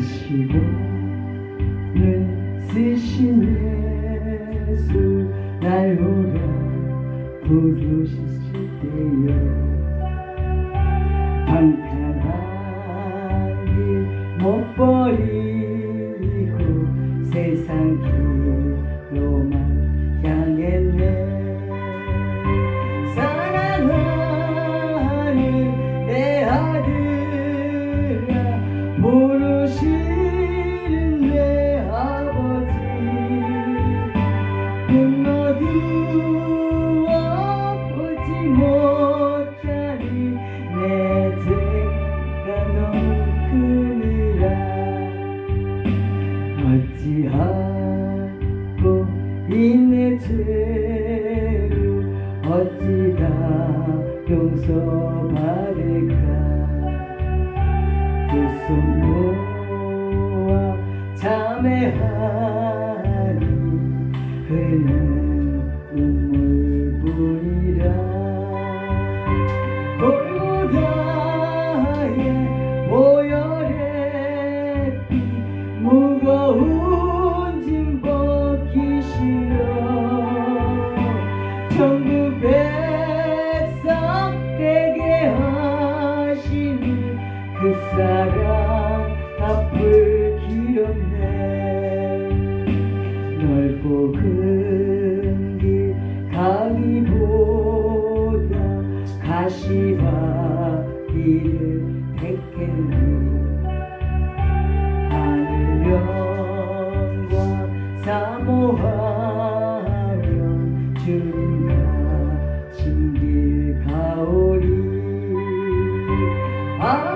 시고 늘 쓰신 예수 날 오라 부르셨을 때여 어찌하고 이내 죄를 어찌다 용서받을까? 두 손 모아 참회하 사랑 앞을 길었네. 넓고 큰길 가기보다 가시와 길을 택했니 하늘 영광 사모하며 주님과 신길 가오리. 아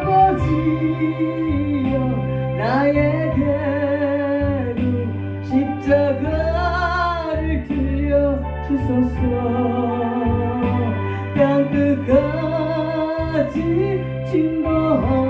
나에게도 십자가를 들려 주소서. 땅끝까지 증거하